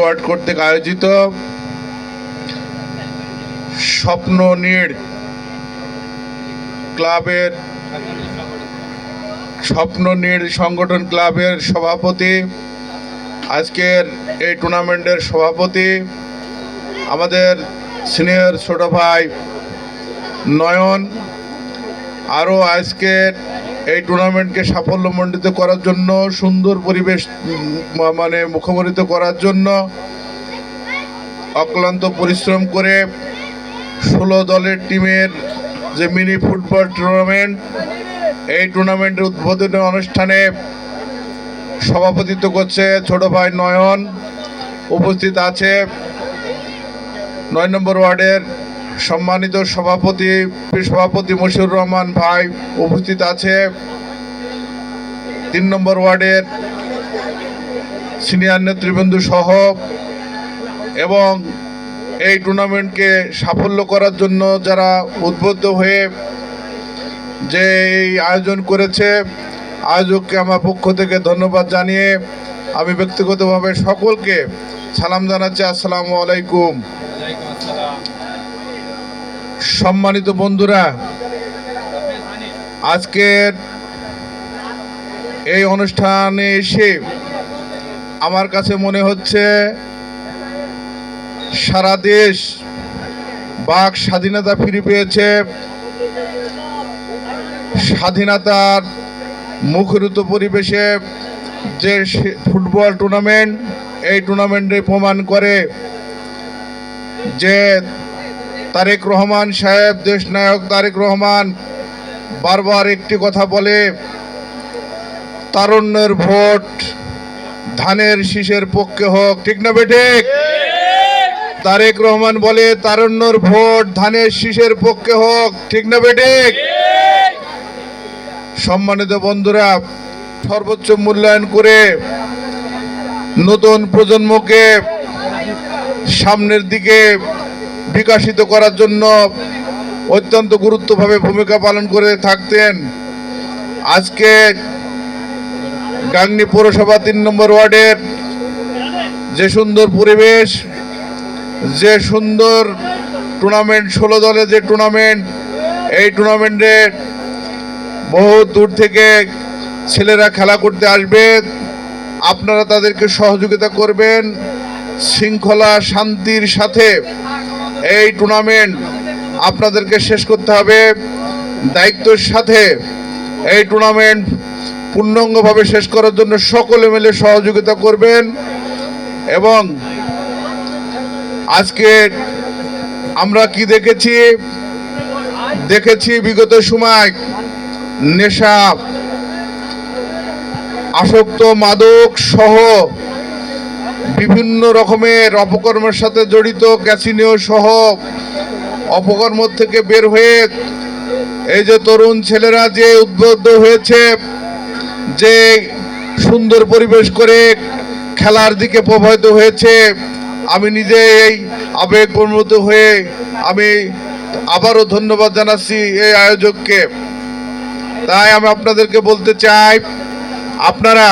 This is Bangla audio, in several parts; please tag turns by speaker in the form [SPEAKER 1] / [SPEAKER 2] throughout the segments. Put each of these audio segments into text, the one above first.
[SPEAKER 1] ওয়ার্ড কর্তৃক আয়োজিত স্বপ্ন নীড় ক্লাবের স্বপ্ন নীড় সংগঠন ক্লাবের সভাপতি, আজকের এই টুর্নামেন্টের সভাপতি, আমাদের সিনিয়র ছোট ভাই নয়ন, আরও আজকের এই টুর্নামেন্টকে সাফল্যমণ্ডিত করার জন্য, সুন্দর পরিবেশ মানে মুখমরিত করার জন্য অক্লান্ত পরিশ্রম করে ষোলো দলের টিমের যে মিনি ফুটবল টুর্নামেন্ট, এই টুর্নামেন্টের উদ্বোধনী অনুষ্ঠানে সভাপতিত্ব করছে ছোট ভাই নয়ন। উপস্থিত আছে নয় নম্বর ওয়ার্ডের সম্মানিত সভাপতি সভাপতি মশিউর রহমান ভাই উপস্থিত আছে। তিন নম্বর ওয়ার্ডের সিনিয়র নেতৃবৃন্দু সহ এবং এই টুর্নামেন্টকে সাফল্য করার জন্য যারা উদ্বুদ্ধ হয়ে যে এই আয়োজন করেছে, আয়োজককে আমার পক্ষ থেকে ধন্যবাদ জানিয়ে আমি ব্যক্তিগতভাবে সকলকে সালাম জানাচ্ছি। আসসালামু আলাইকুম। সম্মানিত বন্ধুরা, আজকের এই অনুষ্ঠানে এসে আমার কাছে মনে হচ্ছে সারা দেশ বাক স্বাধীনতা ফিরে পেয়েছে। স্বাধীনতার মুখরিত পরিবেশে যে ফুটবল টুর্নামেন্ট, এই টুর্নামেন্টে প্রমাণ করে যে তারেক রহমান সাহেব দেশ নায়ক তারেক রহমান, বারবার একটি কথা বলে, তারুণ্যের ভোট ধানের শীষের পক্ষে হোক, ঠিক না বেঠিক? তারেক রহমান বলে, তারুণ্যর ভোট ধানের শীষের পক্ষে হোক, ঠিক না বেঠিক? সম্মানিত বন্ধুরা, সর্বোচ্চ মূল্যায়ন করে নতুন প্রজন্মকে সামনের দিকে বিকাশিত করার জন্য অত্যন্ত গুরুত্বভাবে ভূমিকা পালন করে থাকতেন। আজকে গাংনী পৌরসভা তিন নম্বর ওয়ার্ডের যে সুন্দর পরিবেশ, যে সুন্দর টুর্নামেন্ট, ষোলো দলের যে টুর্নামেন্ট, এই টুর্নামেন্টে বহু দূর থেকে ছেলেরা খেলা করতে আসবে। আপনারা তাদেরকে সহযোগিতা করবেন। শৃঙ্খলা, শান্তির সাথে এই টুর্নামেন্ট আপনাদেরকে শেষ করতে হবে। দায়িত্বের সাথে এই টুর্নামেন্ট পূর্ণাঙ্গভাবে শেষ করার জন্য সকলে মিলে সহযোগিতা করবেন এবং আজকে আমরা কি দেখেছি? দেখেছি বিগত সময় নেশা, আসক্ত মাদক সহ বিভিন্ন রকমের অপকর্মের সাথে জড়িত, ক্যাসিনো সহ অপকর্ম থেকে বের হয়ে এই যে তরুণ ছেলেরা যে উদ্বুদ্ধ হয়েছে, যে সুন্দর পরিবেশ করে খেলার দিকে প্রভাবিত হয়েছে, আমি নিজে এই আবেগ প্রণত হয়ে আমি আবারও ধন্যবাদ জানাচ্ছি এই আয়োজককে। তাই আমি আপনাদেরকে বলতে চাই, আপনারা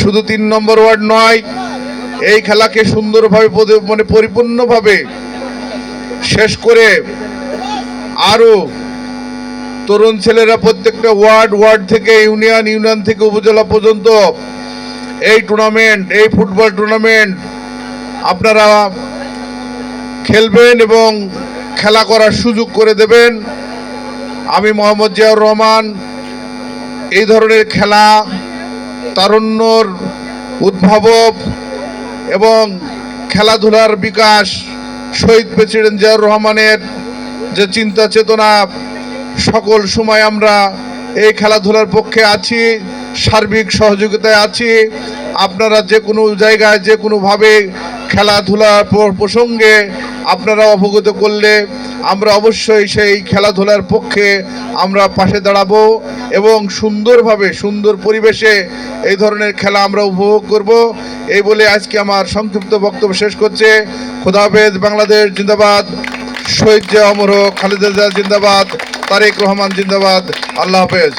[SPEAKER 1] শুধু তিন নম্বর ওয়ার্ড নয়, এই খেলাকে সুন্দরভাবে মানে পরিপূর্ণভাবে শেষ করে আরও তরুণ ছেলেরা প্রত্যেকটা ওয়ার্ড ওয়ার্ড থেকে ইউনিয়ন ইউনিয়ন থেকে উপজেলা পর্যন্ত এই টুর্নামেন্ট, এই ফুটবল টুর্নামেন্ট আপনারা খেলবেন এবং খেলা করার সুযোগ করে দেবেন। আমি মোহাম্মদ জিয়াউর রহমান, এই ধরনের খেলা তারুণ্যর উদ্ভাবক এবং খেলাধুলার বিকাশ, শহীদ প্রেসিডেন্ট জিয়াউর রহমানের যে চিন্তা চেতনা, সকল সময় আমরা এই খেলাধুলার পক্ষে আছি, সার্বিক সহযোগিতায় আছি। আপনারা যে কোনো জায়গায়, যে কোনোভাবে খেলাধুলার প্রসঙ্গে আপনারা অবগত করলে আমরা অবশ্যই সেই খেলাধুলার পক্ষে আমরা পাশে দাঁড়াবো এবং সুন্দরভাবে, সুন্দর পরিবেশে এই ধরনের খেলা আমরা উপভোগ করব। এই বলে আজকে আমার সংক্ষিপ্ত বক্তব্য শেষ করছে। খোদা বাংলাদেশ জিন্দাবাদ। শহীদ জিয়া অমর খালেদা জিন্দাবাদ, তারেক রহমান জিন্দাবাদ। আল্লাহ হাফেজ।